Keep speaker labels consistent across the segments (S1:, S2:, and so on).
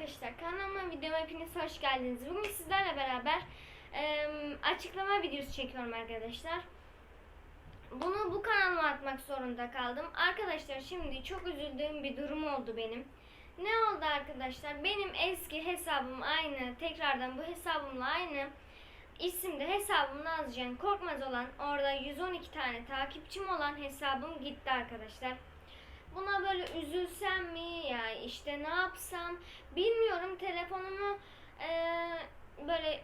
S1: arkadaşlar kanalıma videoma hepiniz hoş geldiniz. Bugün sizlerle beraber e, açıklama videosu çekiyorum arkadaşlar. Bunu bu kanalıma atmak zorunda kaldım. Arkadaşlar şimdi çok üzüldüğüm bir durum oldu benim. Ne oldu arkadaşlar? Benim eski hesabım aynı. Tekrardan bu hesabımla aynı isimde hesabım Nazcan Korkmaz olan orada 112 tane takipçim olan hesabım gitti arkadaşlar. Buna böyle üzülsem mi ya işte ne yapsam bilmiyorum telefonumu eee, böyle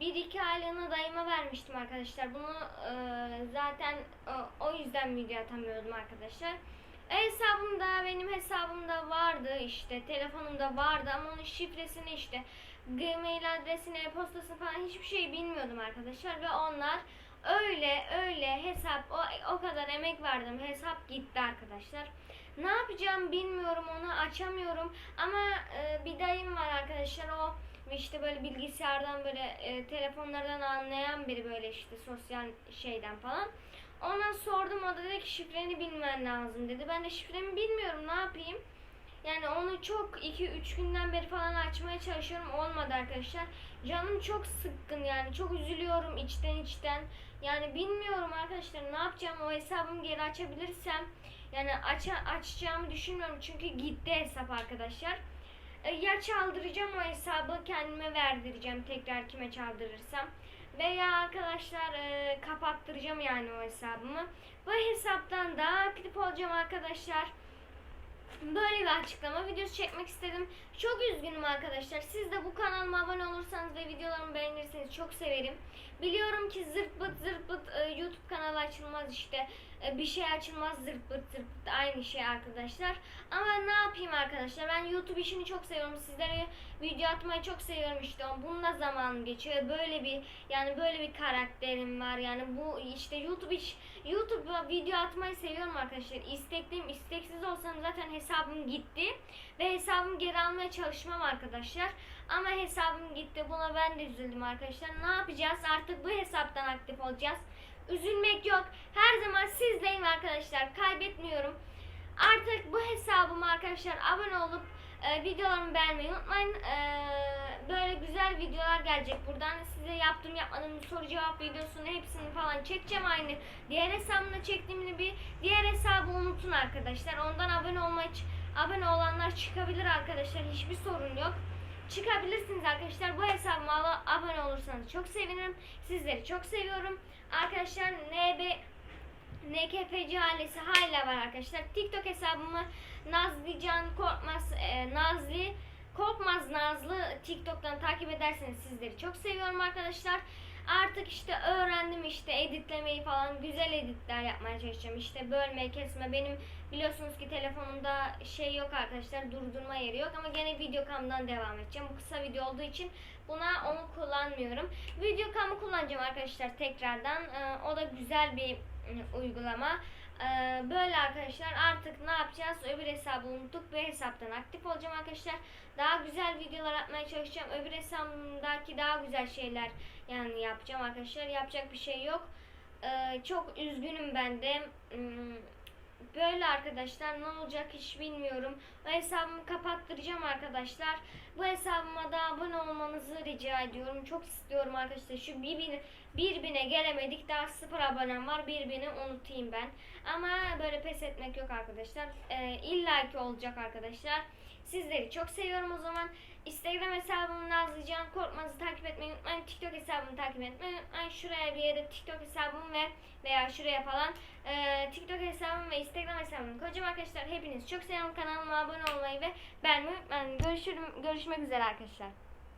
S1: bir iki aylığına dayıma vermiştim arkadaşlar. Bunu eee, zaten o, o yüzden video atamıyordum arkadaşlar. E, hesabımda benim hesabımda vardı işte telefonumda vardı ama onun şifresini işte gmail adresini e-postasını falan hiçbir şey bilmiyordum arkadaşlar ve onlar öyle öyle hesap o, o kadar emek verdim hesap gitti arkadaşlar. Ne yapacağım bilmiyorum onu açamıyorum ama e, bir dayım var arkadaşlar o işte böyle bilgisayardan böyle e, telefonlardan anlayan biri böyle işte sosyal şeyden falan. Ona sordum o da dedi ki şifreni bilmen lazım dedi. Ben de şifremi bilmiyorum ne yapayım. Yani onu çok 2-3 günden beri falan açmaya çalışıyorum. Olmadı arkadaşlar. Canım çok sıkkın yani. Çok üzülüyorum içten içten. Yani bilmiyorum arkadaşlar ne yapacağım. O hesabımı geri açabilirsem. Yani aç açacağımı düşünmüyorum. Çünkü gitti hesap arkadaşlar. E, Ya çaldıracağım o hesabı kendime verdireceğim tekrar kime çaldırırsam. Veya arkadaşlar e, kapattıracağım yani o hesabımı. Bu hesaptan daha aktif olacağım arkadaşlar. Böyle bir açıklama videosu çekmek istedim. Çok üzgünüm arkadaşlar. Siz de bu kanalıma abone olursanız ve videolarımı beğenirseniz çok severim. Biliyorum ki zırt pıt zırt pıt e, YouTube kanalı açılmaz işte. E, bir şey açılmaz zırt pıt zırt pıt aynı şey arkadaşlar. Ama ne yapayım arkadaşlar ben YouTube işini çok seviyorum. Sizlere video atmayı çok seviyorum işte. Bununla zaman geçiyor. Böyle bir yani böyle bir karakterim var. Yani bu işte YouTube iş YouTube video atmayı seviyorum arkadaşlar. İstekliyim. isteksiz olsam zaten hesabım gitti ve hesabımı geri almaya çalışmam arkadaşlar. Ama hesabım gitti. Buna ben de üzüldüm arkadaşlar. Ne yapacağız? Artık bu hesaptan aktif olacağız. Üzülmek yok. Her zaman sizdeyim arkadaşlar. Kaybetmiyorum. Artık bu hesabıma arkadaşlar abone olup e, videolarımı beğenmeyi unutmayın. E, böyle güzel videolar gelecek buradan. Size yaptığım yapmadığım soru cevap videosunu hepsini falan çekeceğim aynı. Diğer hesabımda çektiğimini bir diğer hesabı unutun arkadaşlar. Ondan abone olmayı abone olanlar çıkabilir arkadaşlar. Hiçbir sorun yok. Çıkabilirsiniz arkadaşlar. Bu hesabıma abone olursanız çok sevinirim. Sizleri çok seviyorum. Arkadaşlar NB NKFC ailesi hala var arkadaşlar. TikTok hesabımı Nazlıcan Korkmaz e, Nazlı Korkmaz Nazlı TikTok'tan takip ederseniz sizleri çok seviyorum arkadaşlar. Artık işte öğrendim işte editlemeyi falan güzel editler yapmaya çalışacağım. İşte bölme, kesme. Benim biliyorsunuz ki telefonumda şey yok arkadaşlar. Durdurma yeri yok ama gene videokamdan devam edeceğim. Bu kısa video olduğu için buna onu kullanmıyorum. Videokamı kullanacağım arkadaşlar tekrardan. Ee, o da güzel bir uygulama. Ee, böyle arkadaşlar artık ne yapacağız? Öbür hesabı unuttuk. Bu hesaptan aktif olacağım arkadaşlar. Daha güzel videolar atmaya çalışacağım. Öbür hesabımdaki daha güzel şeyler yani yapacağım arkadaşlar. Yapacak bir şey yok. Ee, çok üzgünüm ben de. Hmm, Böyle arkadaşlar ne olacak hiç bilmiyorum. Bu hesabımı kapattıracağım arkadaşlar. Bu hesabıma da abone olmanızı rica ediyorum. Çok istiyorum arkadaşlar. Şu bir, bin, bir bine gelemedik. Daha sıfır abonem var. Bir bini unutayım ben. Ama böyle pes etmek yok arkadaşlar. Ee, İlla ki olacak arkadaşlar. Sizleri çok seviyorum o zaman. Instagram hesabımı Nazlıcan Korkmaz'ı takip etmeyi unutmayın. TikTok hesabımı takip etmeyi unutmayın. Şuraya bir yere TikTok hesabım ve veya şuraya falan e, TikTok hesabım ve Instagram hesabımı koyacağım arkadaşlar. Hepiniz çok seviyorum. Kanalıma abone olmayı ve beğenmeyi unutmayın. Görüşürüm, görüşmek üzere arkadaşlar.